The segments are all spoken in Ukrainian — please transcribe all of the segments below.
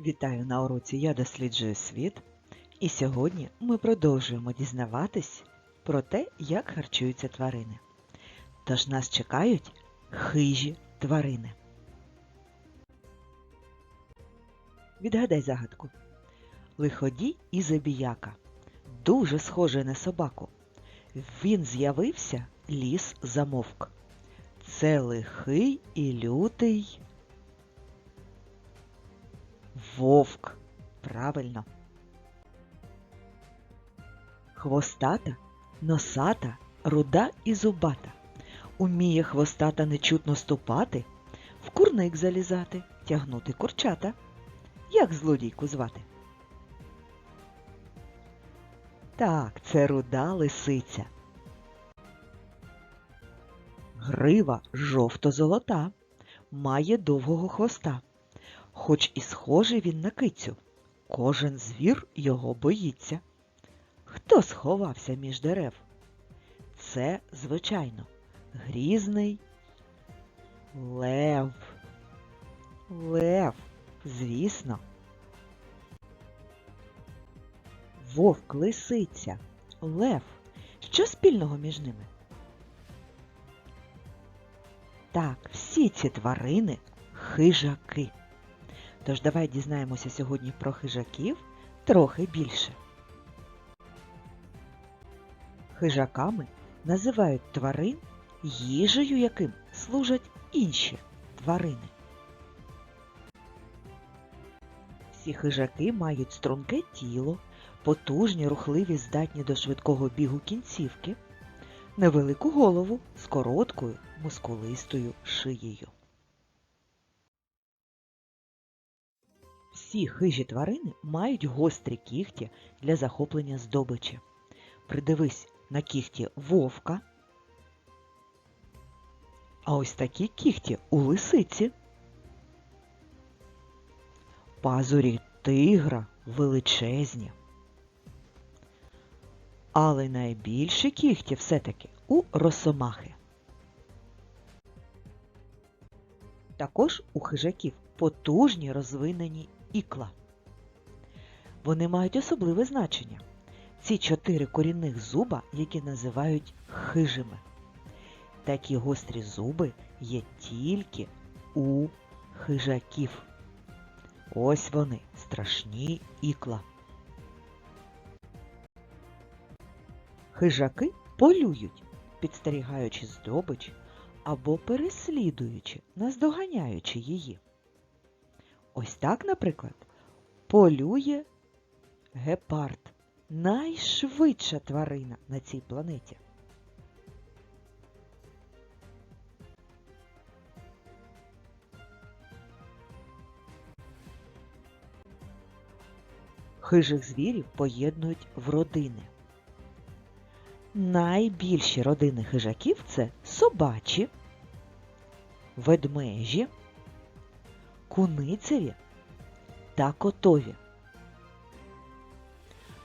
Вітаю на уроці Я досліджую світ. І сьогодні ми продовжуємо дізнаватись про те, як харчуються тварини. Тож нас чекають хижі тварини. Відгадай загадку. Лиходій і забіяка. Дуже схожий на собаку. Він з'явився, ліс замовк. Це лихий і лютий. Вовк. Правильно. Хвостата, носата, руда і зубата. Уміє хвостата нечутно ступати, в курник залізати, тягнути курчата. Як злодійку звати? Так, це руда лисиця. Грива жовто-золота, має довгого хвоста. Хоч і схожий він на кицю, кожен звір його боїться. Хто сховався між дерев? Це, звичайно, грізний лев. Лев, звісно. Вовк, лисиця, лев. Що спільного між ними? Так, всі ці тварини хижаки. Тож давай дізнаємося сьогодні про хижаків трохи більше. Хижаками називають тварин, їжею яким служать інші тварини. Всі хижаки мають струнке тіло, потужні, рухливі, здатні до швидкого бігу кінцівки, невелику голову з короткою мускулистою шиєю. Всі хижі тварини мають гострі кігті для захоплення здобичі. Придивись на кігті вовка. А ось такі кігті у лисиці. Пазурі тигра величезні. Але найбільші кігті все-таки у росомахи. Також у хижаків потужні розвинені ікла. Вони мають особливе значення. Ці чотири корінних зуба, які називають хижими. Такі гострі зуби є тільки у хижаків. Ось вони, страшні ікла. Хижаки полюють, підстерігаючи здобич або переслідуючи, наздоганяючи її. Ось так, наприклад, полює гепард найшвидша тварина на цій планеті. Хижих звірів поєднують в родини. Найбільші родини хижаків це собачі, ведмежі, куницеві та котові.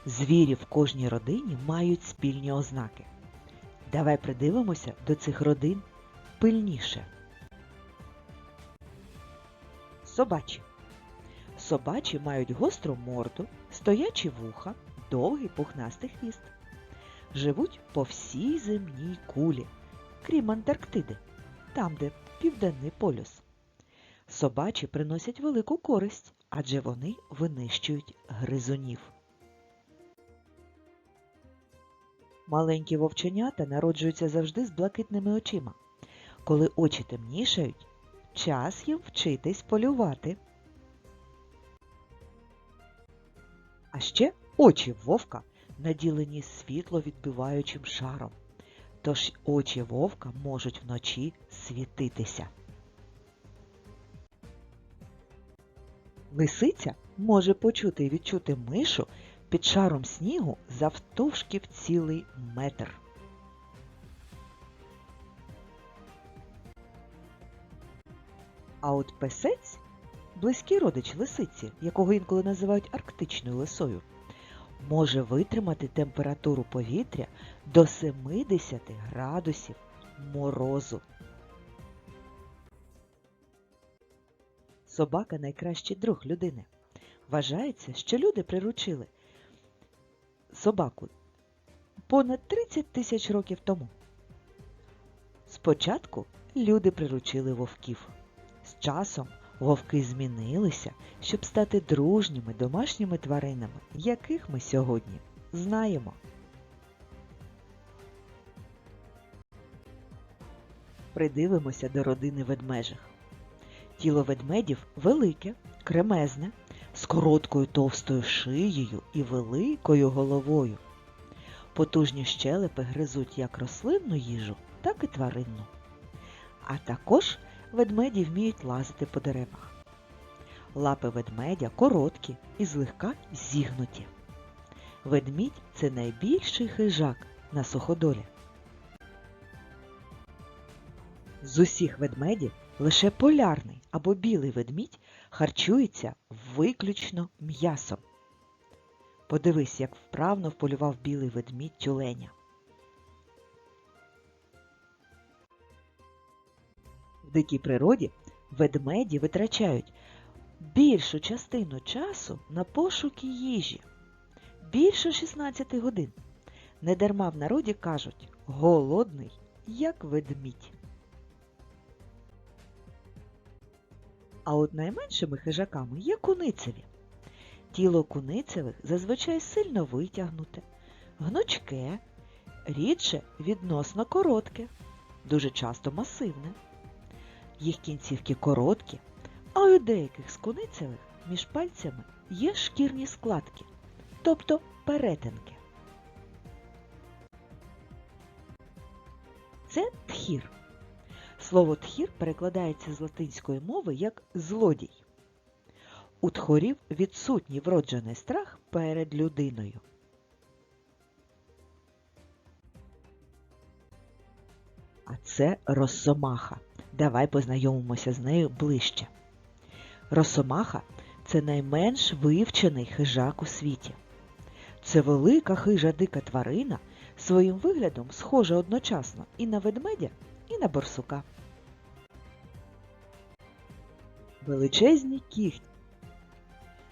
Звірі в кожній родині мають спільні ознаки. Давай придивимося до цих родин пильніше. Собачі. Собачі мають гостру морду, стоячі вуха, довгий пухнастий хвіст. Живуть по всій земній кулі, крім Антарктиди, там, де південний полюс. Собачі приносять велику користь, адже вони винищують гризунів. Маленькі вовченята народжуються завжди з блакитними очима. Коли очі темнішають, час їм вчитись полювати. А ще очі вовка наділені світловідбиваючим шаром, тож очі вовка можуть вночі світитися. Лисиця може почути і відчути мишу під шаром снігу завтовшки в цілий метр. А от песець близький родич лисиці, якого інколи називають арктичною лисою, може витримати температуру повітря до 70 градусів морозу. Собака найкращий друг людини. Вважається, що люди приручили собаку понад 30 тисяч років тому. Спочатку люди приручили вовків. З часом вовки змінилися, щоб стати дружніми домашніми тваринами, яких ми сьогодні знаємо. Придивимося до родини ведмежих. Тіло ведмедів велике, кремезне, з короткою товстою шиєю і великою головою. Потужні щелепи гризуть як рослинну їжу, так і тваринну. А також ведмеді вміють лазити по деревах. Лапи ведмедя короткі і злегка зігнуті. Ведмідь це найбільший хижак на суходолі. З усіх ведмедів лише полярний або білий ведмідь харчується виключно м'ясом. Подивись, як вправно вполював білий ведмідь тюленя. В дикій природі ведмеді витрачають більшу частину часу на пошуки їжі. Більше 16 годин. Недарма в народі кажуть голодний, як ведмідь. А от найменшими хижаками є куницеві. Тіло куницевих зазвичай сильно витягнуте, гнучке, рідше відносно коротке, дуже часто масивне. Їх кінцівки короткі, а у деяких з куницевих між пальцями є шкірні складки, тобто перетинки. Це тхір. Слово тхір перекладається з латинської мови як злодій. У тхорів відсутній вроджений страх перед людиною. А це росомаха. Давай познайомимося з нею ближче. Росомаха це найменш вивчений хижак у світі. Це велика хижа дика тварина, своїм виглядом схожа одночасно і на ведмедя, і на борсука. Величезні кігті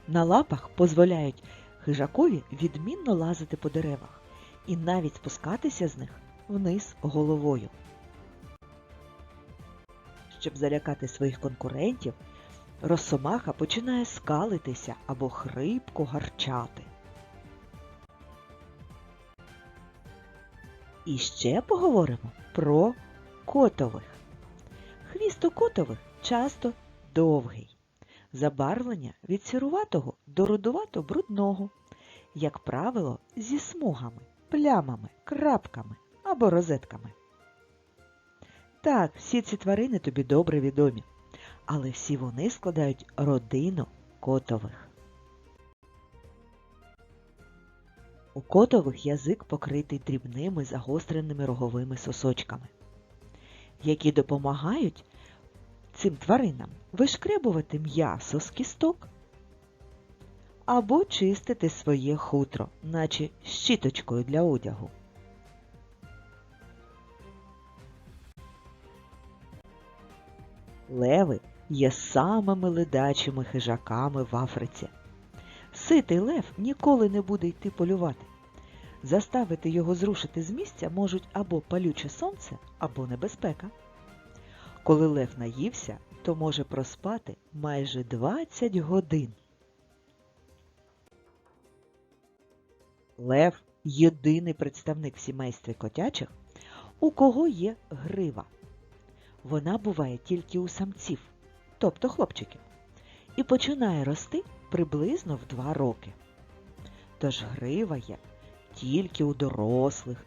на лапах дозволяють хижакові відмінно лазити по деревах і навіть спускатися з них вниз головою. Щоб залякати своїх конкурентів, росомаха починає скалитися або хрипко гарчати. І ще поговоримо про котових. Хвіст у котових часто довгий. Забарвлення від сіруватого до рудувато-брудного, як правило, зі смугами, плямами, крапками або розетками. Так, всі ці тварини тобі добре відомі, але всі вони складають родину котових. У котових язик покритий дрібними загостреними роговими сосочками, які допомагають цим тваринам вишкребувати м'ясо з кісток або чистити своє хутро, наче щіточкою для одягу. Леви є самими ледачими хижаками в Африці. Ситий лев ніколи не буде йти полювати. Заставити його зрушити з місця можуть або палюче сонце, або небезпека. Коли лев наївся, то може проспати майже 20 годин. Лев єдиний представник в сімействі котячих, у кого є грива. Вона буває тільки у самців, тобто хлопчиків, і починає рости приблизно в 2 роки. Тож грива є тільки у дорослих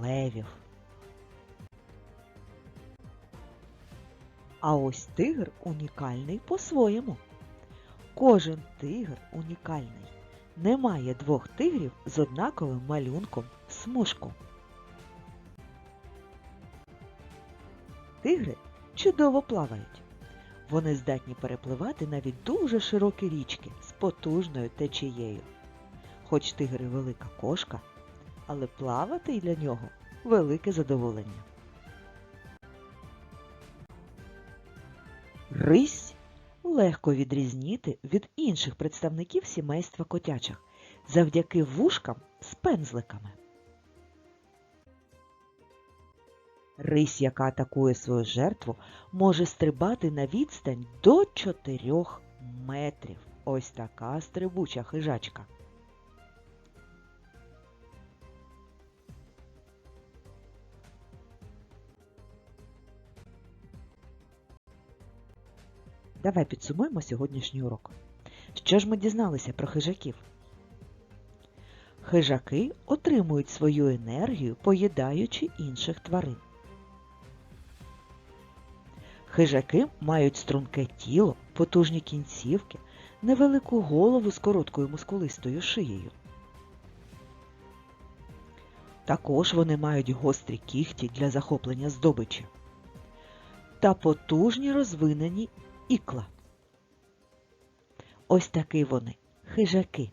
левів. А ось тигр унікальний по-своєму. Кожен тигр унікальний. Немає двох тигрів з однаковим малюнком смужку. Тигри чудово плавають. Вони здатні перепливати навіть дуже широкі річки з потужною течією. Хоч тигр і велика кошка, але плавати для нього велике задоволення. Рись легко відрізнити від інших представників сімейства котячих завдяки вушкам з пензликами. Рись, яка атакує свою жертву, може стрибати на відстань до 4 метрів. Ось така стрибуча хижачка. Давай підсумуємо сьогоднішній урок. Що ж ми дізналися про хижаків? Хижаки отримують свою енергію, поїдаючи інших тварин. Хижаки мають струнке тіло, потужні кінцівки, невелику голову з короткою мускулистою шиєю. Також вони мають гострі кігті для захоплення здобичі та потужні розвинені ікла. Ось такі вони хижаки.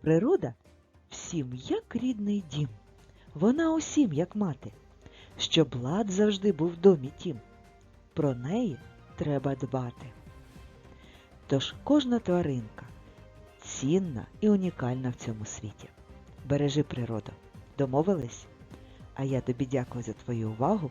Природа всім як рідний дім. Вона усім, як мати, щоб лад завжди був в домі тім. Про неї треба дбати. Тож кожна тваринка цінна і унікальна в цьому світі. Бережи природу. Домовились? А я тобі дякую за твою увагу